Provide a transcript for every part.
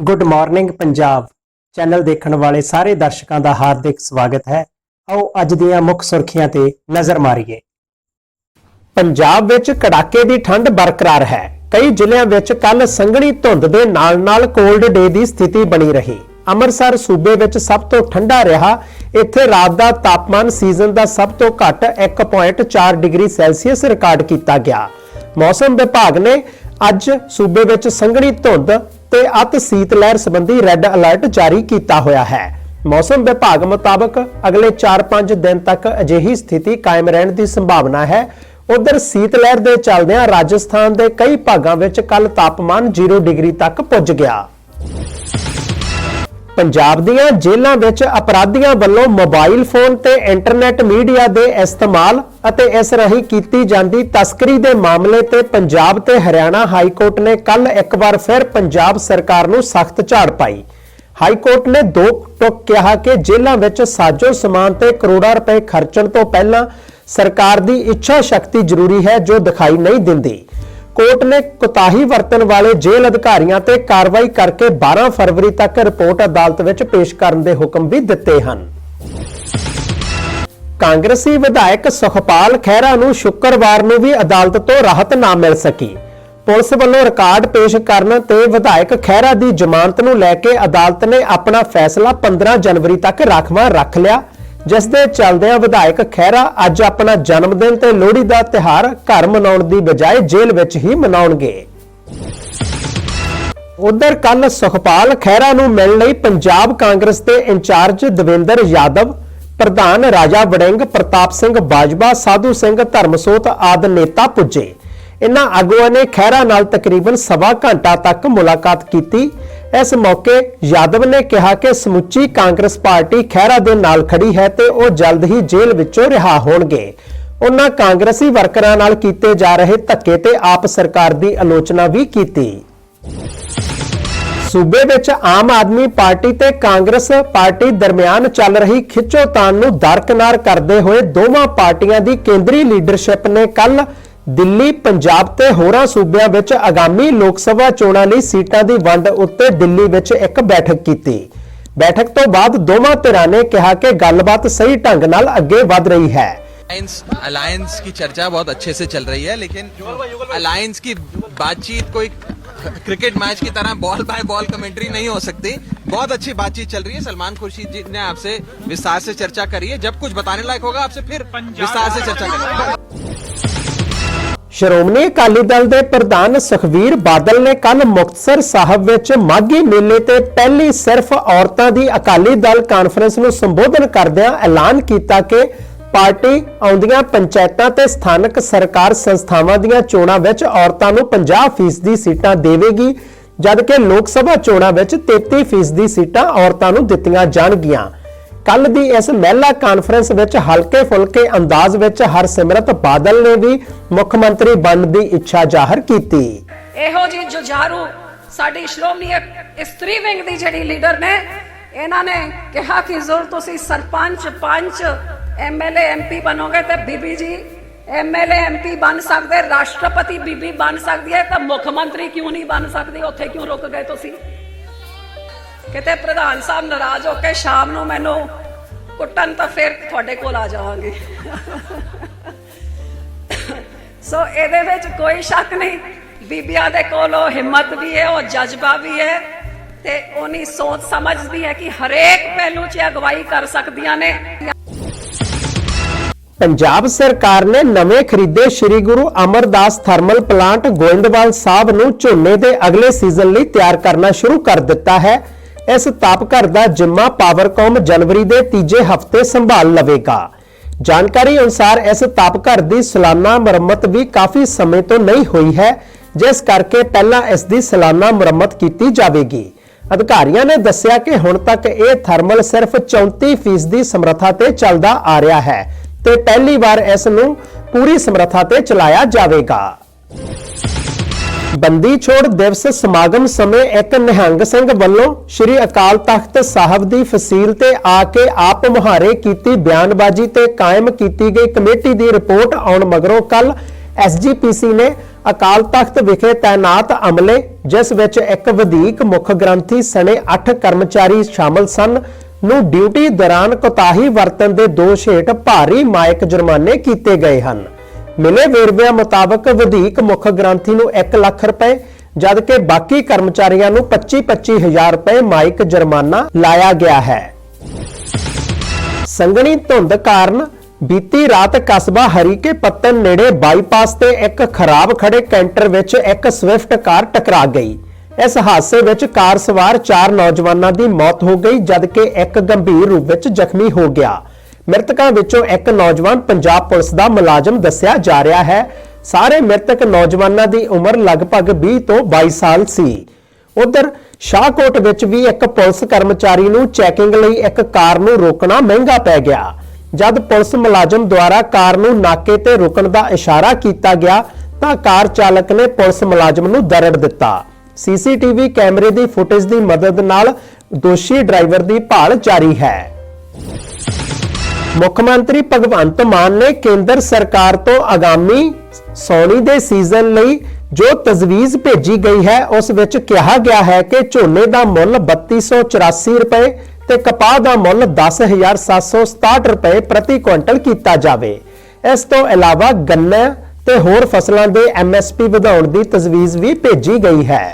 Good morning Punjab channel ਦੇਖਣ ਵਾਲੇ ਸਾਰੇ ਦਰਸ਼ਕਾਂ ਦਾ ਹਾਰਦਿਕ ਸਵਾਗਤ ਹੈ। ਆਓ ਅੱਜ ਦੀਆਂ ਮੁੱਖ ਸੁਰਖੀਆਂ ਤੇ ਨਜ਼ਰ ਮਾਰੀਏ। ਪੰਜਾਬ ਵਿੱਚ ਕੜਾਕੇ ਦੀ ਠੰਡ ਬਰਕਰਾਰ ਹੈ। ਕਈ ਜ਼ਿਲ੍ਹਿਆਂ ਵਿੱਚ ਕੱਲ ਸੰਘਣੀ ਧੁੰਦ ਦੇ ਨਾਲ-ਨਾਲ ਕੋਲਡ ਡੇ ਦੀ ਸਥਿਤੀ ਬਣੀ ਰਹੀ। ਅੰਮ੍ਰਿਤਸਰ, ਸੂਬੇ ਵਿੱਚ ਸਭ ਤੋਂ ਠੰਡਾ ਰਿਹਾ। ਇੱਥੇ ਰਾਤ ਦਾ ਤਾਪਮਾਨ ਸੀਜ਼ਨ ਦਾ ਸਭ ਤੋਂ ਘੱਟ 1.4 ਡਿਗਰੀ ਸੈਲਸੀਅਸ ਰਿਕਾਰਡ ਕੀਤਾ ਗਿਆ। ਮੌਸਮ ਵਿਭਾਗ ਨੇ ਅੱਜ ਸੂਬੇ ਵਿੱਚ ਸੰਘਣੀ ਧੁੰਦ ਤੇ ਅਤ ਸੀਤ ਲਹਿਰ ਸੰਬੰਧੀ ਰੈੱਡ ਅਲਰਟ ਜਾਰੀ ਕੀਤਾ ਹੋਇਆ ਹੈ। ਮੌਸਮ ਵਿਭਾਗ ਮੁਤਾਬਕ ਅਗਲੇ 4-5 ਦਿਨ ਤੱਕ ਅਜਿਹੀ ਸਥਿਤੀ ਕਾਇਮ ਰਹਿਣ ਦੀ ਸੰਭਾਵਨਾ ਹੈ। ਉਧਰ ਸੀਤ ਲਹਿਰ ਦੇ ਚੱਲਦਿਆਂ ਰਾਜਸਥਾਨ ਦੇ ਕਈ ਭਾਗਾਂ ਵਿੱਚ ਕੱਲ ਤਾਪਮਾਨ 0 ਡਿਗਰੀ ਤੱਕ ਪੁੱਜ ਗਿਆ। ਪੰਜਾਬ ਦੀਆਂ ਜੇਲ੍ਹਾਂ ਵਿੱਚ ਅਪਰਾਧੀਆਂ ਵੱਲੋਂ ਮੋਬਾਈਲ ਫੋਨ ਤੇ ਇੰਟਰਨੈਟ ਮੀਡੀਆ ਦੇ ਇਸਤੇਮਾਲ ਅਤੇ ਇਸ ਰਾਹੀਂ ਕੀਤੀ ਜਾਂਦੀ ਤਸਕਰੀ ਦੇ ਮਾਮਲੇ ਤੇ ਪੰਜਾਬ ਤੇ ਹਰਿਆਣਾ ਹਾਈ ਕੋਰਟ ਨੇ ਕੱਲ ਇੱਕ ਵਾਰ ਫਿਰ ਪੰਜਾਬ ਸਰਕਾਰ ਨੂੰ ਸਖਤ ਝਾੜ ਪਾਈ। ਹਾਈ ਕੋਰਟ ਨੇ ਦੋ ਟੁਕ ਕਿਹਾ ਕਿ ਜੇਲ੍ਹਾਂ ਵਿੱਚ ਸਾਜੋ ਸਮਾਨ ਤੇ ਕਰੋੜਾਂ ਰੁਪਏ ਖਰਚਣ ਤੋਂ ਪਹਿਲਾਂ ਸਰਕਾਰ ਦੀ ਇੱਛਾ ਸ਼ਕਤੀ ਜ਼ਰੂਰੀ ਹੈ ਜੋ ਦਿਖਾਈ ਨਹੀਂ ਦਿੰਦੀ। ਕੋਰਟ ਨੇ ਕੁਤਾਹੀ ਵਰਤਣ ਵਾਲੇ ਜੇਲ੍ਹ ਅਧਿਕਾਰੀਆਂ ਤੇ ਕਾਰਵਾਈ ਕਰਕੇ 12 ਫਰਵਰੀ ਤੱਕ ਰਿਪੋਰਟ ਅਦਾਲਤ ਵਿੱਚ ਪੇਸ਼ ਕਰਨ ਦੇ ਹੁਕਮ ਵੀ ਦਿੱਤੇ ਹਨ। ਕਾਂਗਰਸੀ ਵਿਧਾਇਕ ਸੁਖਪਾਲ ਖਹਿਰਾ ਨੂੰ ਸ਼ੁੱਕਰਵਾਰ ਨੂੰ ਵੀ ਅਦਾਲਤ ਤੋਂ ਰਾਹਤ ਨਾ ਮਿਲ ਸਕੀ। ਪੁਲਿਸ ਵੱਲੋਂ ਰਿਕਾਰਡ ਪੇਸ਼ ਕਰਨ ਤੇ ਵਿਧਾਇਕ ਖਹਿਰਾ ਦੀ ਜ਼ਮਾਨਤ ਨੂੰ ਲੈ ਕੇ ਅਦਾਲਤ ਨੇ ਆਪਣਾ ਫੈਸਲਾ 15 ਜਨਵਰੀ ਤੱਕ ਰਾਖਵਾਂ ਰੱਖ ਲਿਆ। ਜਿਸ ਦੇ ਚੱਲਦਿਆਂ ਵਿਧਾਇਕ ਖਹਿਰਾ ਅੱਜ ਆਪਣਾ ਜਨਮ ਦਿਨ ਤੇ ਲੋਹੜੀ ਦਾ ਤਿਹਾਰ ਘਰ ਮਨਾਉਣ ਦੀ ਬਜਾਏ ਜੇਲ੍ਹ ਵਿੱਚ ਹੀ ਮਨਾਉਣਗੇ। ਉਧਰ ਕੱਲ ਸੁਖਪਾਲ ਖਹਿਰਾ ਨੂੰ ਮਿਲਣ ਲਈ ਪੰਜਾਬ ਕਾਂਗਰਸ ਦੇ ਇੰਚਾਰਜ ਦਵਿੰਦਰ ਯਾਦਵ, ਪ੍ਰਧਾਨ ਰਾਜਾ ਵੜਿੰਗ, ਪ੍ਰਤਾਪ ਸਿੰਘ ਬਾਜਵਾ, ਸਾਧੂ ਸਿੰਘ ਧਰਮਸੋਤ ਆਦਿ ਨੇਤਾ ਪੁੱਜੇ। ਇਨ੍ਹਾਂ ਆਗੂਆਂ ਨੇ ਖਹਿਰਾ ਨਾਲ ਤਕਰੀਬਨ ਸਵਾ ਘੰਟਾ ਤੱਕ ਮੁਲਾਕਾਤ ਕੀਤੀ ਇਸ ਮੌਕੇ ਯਾਦਵ ਨੇ ਕਿਹਾ ਕਿ ਸਮੁੱਚੀ ਕਾਂਗਰਸ ਪਾਰਟੀ ਖਹਿਰਾ ਦੇ ਨਾਲ ਖੜੀ ਹੈ ਤੇ ਉਹ ਜਲਦ ਹੀ ਜੇਲ੍ਹ ਵਿੱਚੋਂ ਰਿਹਾ ਹੋਣਗੇ। ਉਹਨਾਂ ਕਾਂਗਰਸੀ ਵਰਕਰਾਂ ਨਾਲ ਕੀਤੇ ਜਾ ਰਹੇ ਧੱਕੇ ਤੇ ਆਪ ਸਰਕਾਰ ਦੀ ਆਲੋਚਨਾ ਵੀ ਕੀਤੀ। ਸੂਬੇ ਵਿੱਚ ਆਮ ਆਦਮੀ ਪਾਰਟੀ ਤੇ ਕਾਂਗਰਸ ਪਾਰਟੀ ਦਰਮਿਆਨ ਚੱਲ ਰਹੀ ਖਿੱਚੋਤਾਣ ਨੂੰ ਦਰਕਨਾਰ ਕਰਦੇ ਹੋਏ ਦੋਵਾਂ ਪਾਰਟੀਆਂ ਦੀ ਕੇਂਦਰੀ ਲੀਡਰਸ਼ਿਪ ਨੇ ਕੱਲ ਦਿੱਲੀ ਪੰਜਾਬ ਤੇ ਹੋਰਾਂ ਸੂਬਿਆਂ ਵਿੱਚ ਆਗਾਮੀ ਲੋਕ ਸਭਾ ਚੋਣਾਂ ਲਈ ਸੀਟਾਂ ਦੀ ਵੰਡ ਉੱਤੇ ਦਿੱਲੀ ਵਿੱਚ ਇੱਕ ਬੈਠਕ ਕੀਤੀ ਬੈਠਕ ਤੋਂ ਬਾਅਦ ਦੋਵਾਂ ਧਿਰਾਂ ਨੇ ਕਿਹਾ ਕਿ ਗੱਲਬਾਤ ਸਹੀ ਢੰਗ ਨਾਲ ਅੱਗੇ ਵਧ ਰਹੀ ਹੈ अलायंस अलायंस की चर्चा बहुत अच्छे से चल रही है लेकिन अलायंस की बातचीत कोई क्रिकेट मैच की तरह बॉल बाय बॉल कमेंट्री नहीं हो सकती बहुत अच्छी बातचीत चल रही है सलमान खुर्शीद जी ने आपसे विस्तार से चर्चा करी है जब कुछ बताने लायक होगा आपसे फिर विस्तार से चर्चा करेंगे ਸ਼੍ਰੋਮਣੀ ਅਕਾਲੀ ਦਲ ਦੇ ਪ੍ਰਧਾਨ ਸੁਖਵੀਰ ਬਾਦਲ ਨੇ ਕੱਲ ਮੁਕਤਸਰ ਸਾਹਿਬ ਵਿੱਚ ਮਾਘੀ ਮੇਲੇ ਤੇ ਪਹਿਲੀ ਸਿਰਫ ਔਰਤਾਂ ਦੀ ਅਕਾਲੀ ਦਲ ਕਾਨਫਰੰਸ ਨੂੰ ਸੰਬੋਧਨ ਕਰਦਿਆਂ ਐਲਾਨ ਕੀਤਾ ਕਿ ਪਾਰਟੀ ਆਉਂਦੀਆਂ ਪੰਚਾਇਤਾਂ ਤੇ ਸਥਾਨਕ ਸਰਕਾਰ ਸੰਸਥਾਵਾਂ ਦੀਆਂ ਚੋਣਾਂ ਵਿੱਚ ਔਰਤਾਂ ਨੂੰ 50% ਸੀਟਾਂ ਦੇਵੇਗੀ, ਜਦਕਿ ਲੋਕ ਸਭਾ ਚੋਣਾਂ ਵਿੱਚ 33% ਸੀਟਾਂ ਔਰਤਾਂ ਨੂੰ ਦਿੱਤੀਆਂ ਜਾਣਗੀਆਂ। ਕੱਲ ਦੀ ਇਸ ਮਹਿਲਾ ਕਾਨਫਰੰਸ ਵਿੱਚ ਹਲਕੇ ਫੁਲਕੇ ਅੰਦਾਜ਼ ਵਿੱਚ ਹਰਸਿਮਰਤ ਬਾਦਲ ਨੇ ਵੀ ਮੁੱਖ ਮੰਤਰੀ ਬਣਨ ਦੀ ਇੱਛਾ ਜ਼ਾਹਰ ਕੀਤੀ। ਇਹੋ ਜੀ ਜੁਝਾਰੂ ਸਾਡੀ ਸ਼੍ਰੋਮਣੀ ਇਸਤਰੀ ਵਿੰਗ ਦੀ ਜਿਹੜੀ ਲੀਡਰ ਨੇ, ਇਹਨਾਂ ਨੇ ਕਿਹਾ ਕਿ ਜ਼ਰੂਰ ਤੁਸੀਂ ਸਰਪੰਚ, ਪੰਚ ਐਮਐਲਏ ਐਮਪੀ ਬਣੋਗੇ ਤੇ ਬੀਬੀ ਜੀ ਐਮਐਲਏ ਐਮਪੀ ਬਣ ਸਕਦੇ, ਰਾਸ਼ਟਰਪਤੀ ਬੀਬੀ ਬਣ ਸਕਦੀ ਹੈ, ਤਾਂ ਮੁੱਖ ਮੰਤਰੀ ਕਿਉਂ ਨਹੀਂ ਬਣ ਸਕਦੀ, ਉੱਥੇ ਕਿਉਂ ਰੁਕ ਗਏ ਤੁਸੀਂ? ਕਿਤੇ ਪ੍ਰਧਾਨ ਸਾਹਿਬ ਨਾਰਾਜ਼ ਹੋ ਕੇ ਸ਼ਾਮ ਨੂੰ ਮੈਨੂੰ ਕੁੱਟਣ ਤਾਂ ਫਿਰ ਤੁਹਾਡੇ ਕੋਲ ਆ ਜਾਵਾਂਗੇ। ਸੋ ਇਹਦੇ ਵਿੱਚ ਕੋਈ ਸ਼ੱਕ ਨਹੀਂ। ਬੀਬੀਆਂ ਦੇ ਕੋਲ ਉਹ ਹਿੰਮਤ ਵੀ ਹੈ, ਉਹ ਜਜ਼ਬਾ ਵੀ ਹੈ ਤੇ ਉਹਨੀ ਸੋਚ ਸਮਝ ਵੀ ਹੈ ਕਿ ਹਰੇਕ ਪਹਿਲੂ 'ਚ ਅਗਵਾਈ ਕਰ ਸਕਦੀਆਂ ਨੇ। ਪੰਜਾਬ ਸਰਕਾਰ ਨੇ ਨਵੇਂ ਖਰੀਦੇ ਸ੍ਰੀ ਗੁਰੂ ਅਮਰਦਾਸ ਥਰਮਲ ਪਲਾਂਟ ਗੋਇੰਦਵਾਲ ਸਾਹਿਬ ਨੂੰ ਝੋਨੇ ਦੇ ਅਗਲੇ ਸੀਜ਼ਨ ਲਈ ਤਿਆਰ ਕਰਨਾ ਸ਼ੁਰੂ ਕਰ ਦਿੱਤਾ ਹੈ। ਇਸ ਤਾਪਘਰ ਦਾ ਜਿੰਮਾ ਪਾਵਰਕਾਮ ਜਨਵਰੀ ਦੇ ਤੀਜੇ ਹਫ਼ਤੇ ਸੰਭਾਲ ਲਵੇਗਾ। ਜਾਣਕਾਰੀ ਅਨੁਸਾਰ ਇਸ ਤਾਪਘਰ ਦੀ ਸਾਲਾਨਾ ਮੁਰੰਮਤ ਵੀ ਕਾਫੀ ਸਮੇਂ ਤੋਂ ਨਹੀਂ ਹੋਈ ਹੈ, ਜਿਸ ਕਰਕੇ ਪਹਿਲਾਂ ਇਸ ਦੀ ਸਾਲਾਨਾ ਮੁਰੰਮਤ ਕੀਤੀ ਜਾਵੇਗੀ। ਅਧਿਕਾਰੀਆਂ ਨੇ ਦੱਸਿਆ ਕਿ ਹੁਣ ਤੱਕ ਇਹ ਥਰਮਲ ਸਿਰਫ 34% ਦੀ ਸਮਰੱਥਾ ਤੇ ਚੱਲਦਾ ਆ ਰਿਹਾ ਹੈ ਤੇ ਪਹਿਲੀ ਵਾਰ ਇਸ ਨੂੰ ਪੂਰੀ ਸਮਰੱਥਾ ਤੇ ਚਲਾਇਆ ਜਾਵੇਗਾ। ਬੰਦੀ ਛੋੜ ਦਿਵਸ ਸਮਾਗਮ ਸਮੇਂ ਇੱਕ ਨਿਹੰਗ ਸਿੰਘ ਵੱਲੋਂ ਸ੍ਰੀ ਅਕਾਲ ਤਖਤ ਸਾਹਿਬ ਦੀ ਫਸੀਲ ਤੇ ਆ ਕੇ ਆਪ ਮੁਹਾਰੇ ਕੀਤੀ ਬਿਆਨਬਾਜ਼ੀ ਤੇ ਕਾਇਮ ਕੀਤੀ ਗਈ ਕਮੇਟੀ ਦੀ ਰਿਪੋਰਟ ਆਉਣ ਮਗਰੋਂ ਕੱਲ ਐਸਜੀਪੀਸੀ ਨੇ ਅਕਾਲ ਤਖਤ ਵਿਖੇ ਤਾਇਨਾਤ ਅਮਲੇ, ਜਿਸ ਵਿੱਚ ਇੱਕ ਵਧੀਕ ਮੁੱਖ ਗ੍ਰੰਥੀ ਸਣੇ 8 ਕਰਮਚਾਰੀ ਸ਼ਾਮਲ ਸਨ, ਨੂੰ ਡਿਊਟੀ ਦੌਰਾਨ ਕੋਤਾਹੀ ਵਰਤਣ ਦੇ ਦੋਸ਼ ਹੇਠ ਭਾਰੀ ਮਾਇਕ ਜੁਰਮਾਨੇ ਕੀਤੇ ਗਏ ਹਨ। ਮਿਲੇ ਵੇਰਵਿਆਂ ਮੁਤਾਬਕ ਵਧੀਕ ਮੁੱਖ ਗ੍ਰੰਥੀ ਨੂੰ 1 ਲੱਖ ਰੁਪਏ, ਜਦਕਿ ਬਾਕੀ ਕਰਮਚਾਰੀਆਂ ਨੂੰ 25-25 ਹਜ਼ਾਰ ਰੁਪਏ ਮਾਇਕ ਜੁਰਮਾਨਾ ਲਾਇਆ ਗਿਆ ਹੈ। ਸੰਘਣੀ ਧੁੰਦ ਕਾਰਨ ਬੀਤੀ ਰਾਤ ਕਸਬਾ ਹਰੀਕੇ ਪੱਤਨ ਨੇੜੇ ਬਾਈਪਾਸ ਤੇ ਇੱਕ ਖਰਾਬ ਖੜੇ ਕੈਂਟਰ ਵਿੱਚ ਇੱਕ ਸਵਿਫਟ ਕਾਰ ਟਕਰਾ ਗਈ। ਇਸ ਹਾਦਸੇ ਵਿੱਚ ਕਾਰ ਸਵਾਰ ਚਾਰ ਨੌਜਵਾਨਾਂ ਦੀ ਮੌਤ ਹੋ ਗਈ, ਜਦਕਿ ਇੱਕ ਗੰਭੀਰ ਰੂਪ ਵਿੱਚ ਜ਼ਖਮੀ ਹੋ ਗਿਆ। ਮ੍ਰਿਤਕਾਂ ਵਿੱਚੋਂ ਇੱਕ ਨੌਜਵਾਨ ਪੰਜਾਬ ਪੁਲਿਸ ਦਾ ਮੁਲਾਜ਼ਮ ਦੱਸਿਆ ਜਾ ਰਿਹਾ ਹੈ। ਸਾਰੇ ਮ੍ਰਿਤਕ ਨੌਜਵਾਨਾਂ ਦੀ ਉਮਰ ਲਗਭਗ 20 ਤੋਂ 22 ਸਾਲ ਸੀ। ਉਧਰ ਸ਼ਾਹਕੋਟ ਵਿੱਚ ਵੀ ਇੱਕ ਪੁਲਿਸ ਕਰਮਚਾਰੀ ਨੂੰ ਚੈਕਿੰਗ ਲਈ ਇੱਕ ਕਾਰ ਨੂੰ ਰੋਕਣਾ ਮਹਿੰਗਾ ਪੈ ਗਿਆ। ਜਦ ਪੁਲਿਸ ਮੁਲਾਜ਼ਮ ਦੁਆਰਾ ਕਾਰ ਨੂੰ ਨਾਕੇ ਤੇ ਰੁਕਣ ਦਾ ਇਸ਼ਾਰਾ ਕੀਤਾ ਗਿਆ, ਤਾਂ ਕਾਰ ਚਾਲਕ ਨੇ ਪੁਲਿਸ ਮੁਲਾਜ਼ਮ ਨੂੰ ਦਰੜ ਦਿੱਤਾ। ਸੀਸੀਟੀਵੀ ਕੈਮਰੇ ਦੀ ਫੁਟੇਜ ਦੀ ਮਦਦ ਨਾਲ ਦੋਸ਼ੀ ਡਰਾਈਵਰ ਦੀ ਭਾਲ ਜਾਰੀ ਹੈ। ਮੁੱਖ ਮੰਤਰੀ ਭਗਵੰਤ ਮਾਨ ਨੇ ਕੇਂਦਰ ਸਰਕਾਰ ਤੋਂ ਆਗਾਮੀ ਸੌਣੀ ਦੇ ਸੀਜ਼ਨ ਲਈ ਜੋ ਤਜਵੀਜ਼ ਭੇਜੀ ਗਈ ਹੈ, ਉਸ ਵਿੱਚ ਕਿਹਾ ਗਿਆ ਹੈ ਕਿ ਝੋਨੇ ਦਾ ਮੁੱਲ 3284 ਰੁਪਏ ਤੇ ਕਪਾਹ ਦਾ ਮੁੱਲ 10767 ਰੁਪਏ ਪ੍ਰਤੀ ਕੁਇੰਟਲ ਕੀਤਾ ਜਾਵੇ। ਇਸ ਤੋਂ ਇਲਾਵਾ ਗੰਨਾ ਤੇ ਹੋਰ ਫਸਲਾਂ ਦੇ ਐਮਐਸਪੀ ਵਧਾਉਣ ਦੀ ਤਜਵੀਜ਼ ਵੀ ਭੇਜੀ ਗਈ ਹੈ।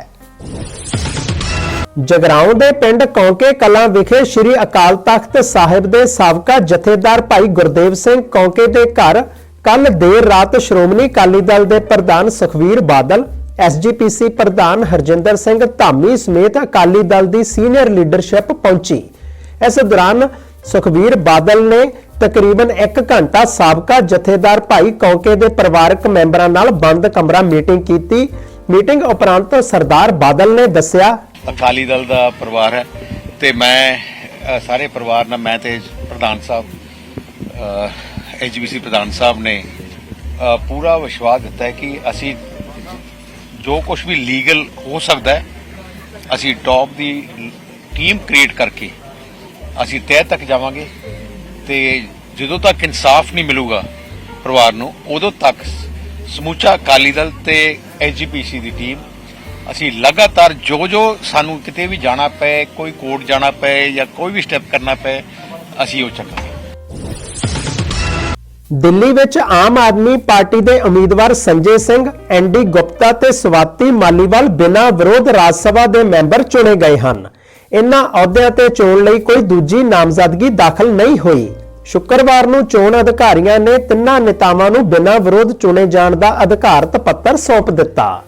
ਜਗਰਾਉਂ ਦੇ ਪਿੰਡ ਕੌਂਕੇ ਕਲਾਂ ਵਿਖੇ ਸ੍ਰੀ ਅਕਾਲ ਤਖਤ ਸਾਹਿਬ ਦੇ ਸਾਬਕਾ ਜਥੇਦਾਰ ਭਾਈ ਗੁਰਦੇਵ ਸਿੰਘ ਕੌਂਕੇ ਦੇ ਘਰ ਕੱਲ ਦੇਰ ਰਾਤ ਸ਼੍ਰੋਮਣੀ ਅਕਾਲੀ ਦਲ ਦੇ ਪ੍ਰਧਾਨ ਸੁਖਵੀਰ ਬਾਦਲ ਐਸਜੀਪੀਸੀ ਪ੍ਰਧਾਨ ਹਰਜਿੰਦਰ ਸਿੰਘ ਧਾਮੀ ਸਮੇਤ ਅਕਾਲੀ ਦਲ ਦੀ ਸੀਨੀਅਰ ਲੀਡਰਸ਼ਿਪ ਪਹੁੰਚੀ। ਇਸ ਦੌਰਾਨ ਸੁਖਵੀਰ ਬਾਦਲ ਨੇ ਤਕਰੀਬਨ 1 ਘੰਟਾ ਸਾਬਕਾ ਜਥੇਦਾਰ ਭਾਈ ਕੌਂਕੇ ਦੇ ਪਰਿਵਾਰਕ ਮੈਂਬਰਾਂ ਨਾਲ ਬੰਦ ਕਮਰਾ ਮੀਟਿੰਗ ਕੀਤੀ। ਮੀਟਿੰਗ ਉਪਰੰਤ ਸਰਦਾਰ ਬਾਦਲ ਨੇ ਦੱਸਿਆ ਅਕਾਲੀ ਦਲ ਦਾ ਪਰਿਵਾਰ ਹੈ ਤੇ ਮੈਂ ਸਾਰੇ ਪਰਿਵਾਰ ਨਾਲ ਮੈਂ ਤੇ ਪ੍ਰਧਾਨ ਸਾਹਿਬ ਐਜੀਬੀਸੀ ਪ੍ਰਧਾਨ ਸਾਹਿਬ ਨੇ ਪੂਰਾ ਵਿਸ਼ਵਾਸ ਦਿੱਤਾ ਹੈ ਕਿ ਅਸੀਂ ਜੋ ਕੁਝ ਵੀ ਲੀਗਲ ਹੋ ਸਕਦਾ ਹੈ, ਅਸੀਂ ਟੌਪ ਦੀ ਟੀਮ ਕ੍ਰੀਏਟ ਕਰਕੇ ਅਸੀਂ ਤਹਿ ਤੱਕ ਜਾਵਾਂਗੇ ਤੇ ਜਦੋਂ ਤੱਕ ਇਨਸਾਫ ਨਹੀਂ ਮਿਲੂਗਾ ਪਰਿਵਾਰ ਨੂੰ, ਉਦੋਂ ਤੱਕ ਸਮੂਚਾ ਅਕਾਲੀ ਦਲ ਤੇ ਐਜੀਪੀਸੀ ਦੀ ਟੀਮ ਅਸੀਂ ਲਗਾਤਾਰ ਜੋ ਜੋ ਸਾਨੂੰ ਕਿਤੇ ਵੀ ਜਾਣਾ ਪਏ, ਕੋਈ ਕੋਰਟ ਜਾਣਾ ਪਏ ਜਾਂ ਕੋਈ ਵੀ ਸਟੈਪ ਕਰਨਾ ਪਏ, ਅਸੀਂ ਉਹ ਚੱਕਾਂਗੇ। ਦਿੱਲੀ ਵਿੱਚ ਆਮ ਆਦਮੀ ਪਾਰਟੀ ਦੇ ਉਮੀਦਵਾਰ ਸੰਜੇ ਸਿੰਘ ਐਨਡੀ ਗੁਪਤਾ ਤੇ ਸਵਾਤੀ ਮਾਲੀਵਾਲ ਬਿਨਾਂ ਵਿਰੋਧ ਰਾਜ ਸਭਾ ਦੇ ਮੈਂਬਰ ਚੁਣੇ ਗਏ ਹਨ। ਇਨ੍ਹਾਂ ਅਹੁਦਿਆਂ ਤੇ ਚੋਣ ਲਈ ਕੋਈ ਦੂਜੀ ਨਾਮਜ਼ਦਗੀ ਦਾਖਲ ਨਹੀਂ ਹੋਈ। ਸ਼ੁੱਕਰਵਾਰ ਨੂੰ ਚੋਣ ਅਧਿਕਾਰੀਆਂ ਨੇ ਤਿੰਨਾਂ ਨੇਤਾਵਾਂ ਨੂੰ ਬਿਨਾਂ ਵਿਰੋਧ ਚੁਣੇ ਜਾਣ ਦਾ ਅਧਿਕਾਰਤ ਪੱਤਰ ਸੌਂਪ ਦਿੱਤਾ।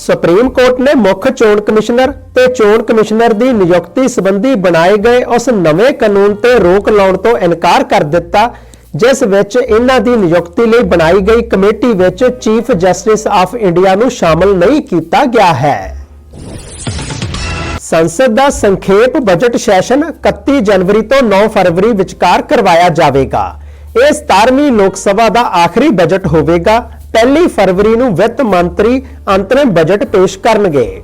ਸੁਪਰੀਮ ਕੋਰਟ ਨੇ ਮੁੱਖ ਚੋਣ ਕਮਿਸ਼ਨਰ ਤੇ ਚੋਣ ਕਮਿਸ਼ਨਰ ਦੀ ਨਿਯੁਕਤੀ ਸੰਬੰਧੀ ਬਣਾਏ ਗਏ ਉਸ ਨਵੇਂ ਕਾਨੂੰਨ ਤੇ ਰੋਕ ਲਾਉਣ ਤੋਂ ਇਨਕਾਰ ਕਰ ਦਿੱਤਾ, ਜਿਸ ਵਿੱਚ ਇਹਨਾਂ ਦੀ ਨਿਯੁਕਤੀ ਲਈ ਬਣਾਈ ਗਈ ਕਮੇਟੀ ਵਿੱਚ ਚੀਫ ਜਸਟਿਸ ਆਫ ਇੰਡੀਆ ਨੂੰ ਸ਼ਾਮਲ ਨਹੀਂ ਕੀਤਾ ਗਿਆ ਹੈ। ਸੰਸਦ ਦਾ ਸੰਖੇਪ ਬਜਟ ਸੈਸ਼ਨ 31 ਜਨਵਰੀ ਤੋਂ 9 ਫਰਵਰੀ ਵਿਚਕਾਰ ਕਰਵਾਇਆ ਜਾਵੇਗਾ। ਇਹ 17ਵੀਂ ਲੋਕ ਸਭਾ ਦਾ ਆਖਰੀ ਬਜਟ ਹੋਵੇਗਾ ਪਹਿਲੀ ਫਰਵਰੀ ਨੂੰ ਵਿੱਤ ਮੰਤਰੀ ਅੰਤਰਿਮ ਬਜਟ ਪੇਸ਼ ਕਰਨਗੇ।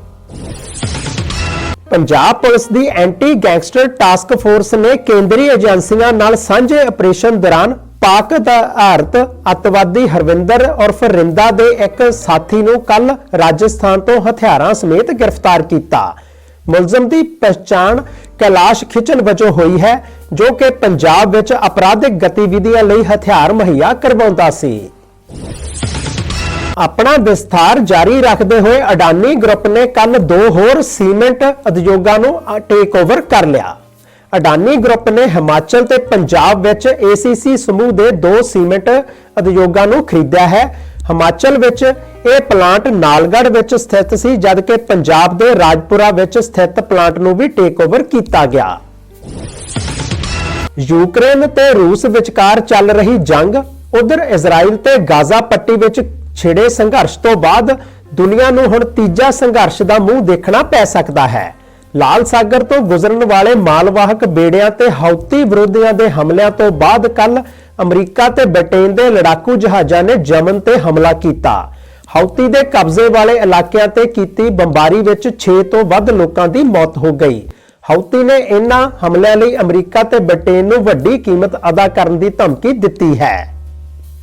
ਪੰਜਾਬ ਪੁਲਿਸ ਦੀ ਐਂਟੀ ਗੈਂਗਸਟਰ ਟਾਸਕ ਫੋਰਸ ਨੇ ਕੇਂਦਰੀ ਏਜੰਸੀਆਂ ਨਾਲ ਸਾਂਝੇ ਆਪਰੇਸ਼ਨ ਦੌਰਾਨ ਪਾਕ ਆਧਾਰਿਤ ਅੱਤਵਾਦੀ ਹਰਵਿੰਦਰ ਉਰਫ ਰਿੰਦਾ ਦੇ ਇੱਕ ਸਾਥੀ ਨੂੰ ਕੱਲ ਰਾਜਸਥਾਨ ਤੋਂ ਹਥਿਆਰਾਂ ਸਮੇਤ ਗ੍ਰਿਫਤਾਰ ਕੀਤਾ। ਮੁਲਜ਼ਮ ਦੀ ਪਛਾਣ ਕੈਲਾਸ਼ ਖਿਚਨ ਵਜੋਂ ਹੋਈ ਹੈ, ਜੋ ਕਿ ਪੰਜਾਬ ਵਿੱਚ ਅਪਰਾਧਿਕ ਗਤੀਵਿਧੀਆਂ ਲਈ ਹਥਿਆਰ ਮੁਹੱਈਆ ਕਰਵਾਉਂਦਾ ਸੀ। ਆਪਣਾ ਵਿਸਥਾਰ ਜਾਰੀ ਰੱਖਦੇ ਹੋਏ ਅਡਾਨੀ ਗਰੁੱਪ ਨੇ ਕੱਲ ਦੋ ਹੋਰ ਸੀਮੈਂਟ ਉਦਯੋਗਾਂ ਨੂੰ ਟੇਕ ਓਵਰ ਕਰ ਲਿਆ। ਅਡਾਨੀ ਗਰੁੱਪ ਨੇ ਹਿਮਾਚਲ ਤੇ ਪੰਜਾਬ ਵਿੱਚ ACC ਸਮੂਹ ਦੇ ਦੋ ਸੀਮੈਂਟ ਉਦਯੋਗਾਂ ਨੂੰ ਖਰੀਦਿਆ ਹੈ। ਹਿਮਾਚਲ ਵਿੱਚ ਇਹ ਪਲਾਂਟ ਨਾਲਗੜ੍ਹ ਵਿੱਚ ਸਥਿਤ ਸੀ, ਜਦਕਿ ਪੰਜਾਬ ਦੇ ਰਾਜਪੁਰਾ ਵਿੱਚ ਸਥਿਤ ਪਲਾਂਟ ਨੂੰ ਵੀ ਟੇਕ ਓਵਰ ਕੀਤਾ ਗਿਆ। ਯੂਕਰੇਨ ਤੇ ਰੂਸ ਵਿਚਕਾਰ ਚੱਲ ਰਹੀ ਜੰਗ, ਉਧਰ ਇਜ਼ਰਾਈਲ ਤੇ ਗਾਜ਼ਾ ਪੱਟੀ ਵਿੱਚ ਛਿੜੇ ਸੰਘਰਸ਼ ਤੋਂ ਬਾਅਦ ਦੁਨੀਆ ਨੂੰ ਹੁਣ ਤੀਜਾ ਸੰਘਰਸ਼ ਦਾ ਮੂੰਹ ਦੇਖਣਾ ਪੈ ਸਕਦਾ ਹੈ। ਲਾਲ ਸਾਗਰ ਤੋਂ ਗੁਜ਼ਰਨ ਵਾਲੇ ਮਾਲਵਾਹਕ ਬੇੜਿਆਂ ਤੇ ਹੌਤੀ ਵਿਰੋਧੀਆਂ ਦੇ ਹਮਲਿਆਂ ਤੋਂ ਬਾਅਦ ਕੱਲ ਅਮਰੀਕਾ ਤੇ ਬ੍ਰਿਟੇਨ ਦੇ ਲੜਾਕੂ ਜਹਾਜ਼ਾਂ ਨੇ ਜਮਨ ਤੇ ਹਮਲਾ ਕੀਤਾ। ਹੌਤੀ ਦੇ ਕਬਜ਼ੇ ਵਾਲੇ ਇਲਾਕਿਆਂ ਤੇ ਕੀਤੀ ਬੰਬਾਰੀ ਵਿੱਚ 6 ਤੋਂ ਵੱਧ ਲੋਕਾਂ ਦੀ ਮੌਤ ਹੋ ਗਈ। ਹੌਤੀ ਨੇ ਇਨ੍ਹਾਂ ਹਮਲਿਆਂ ਲਈ ਅਮਰੀਕਾ ਤੇ ਬ੍ਰਿਟੇਨ ਨੂੰ ਵੱਡੀ ਕੀਮਤ ਅਦਾ ਕਰਨ ਦੀ ਧਮਕੀ ਦਿੱਤੀ ਹੈ।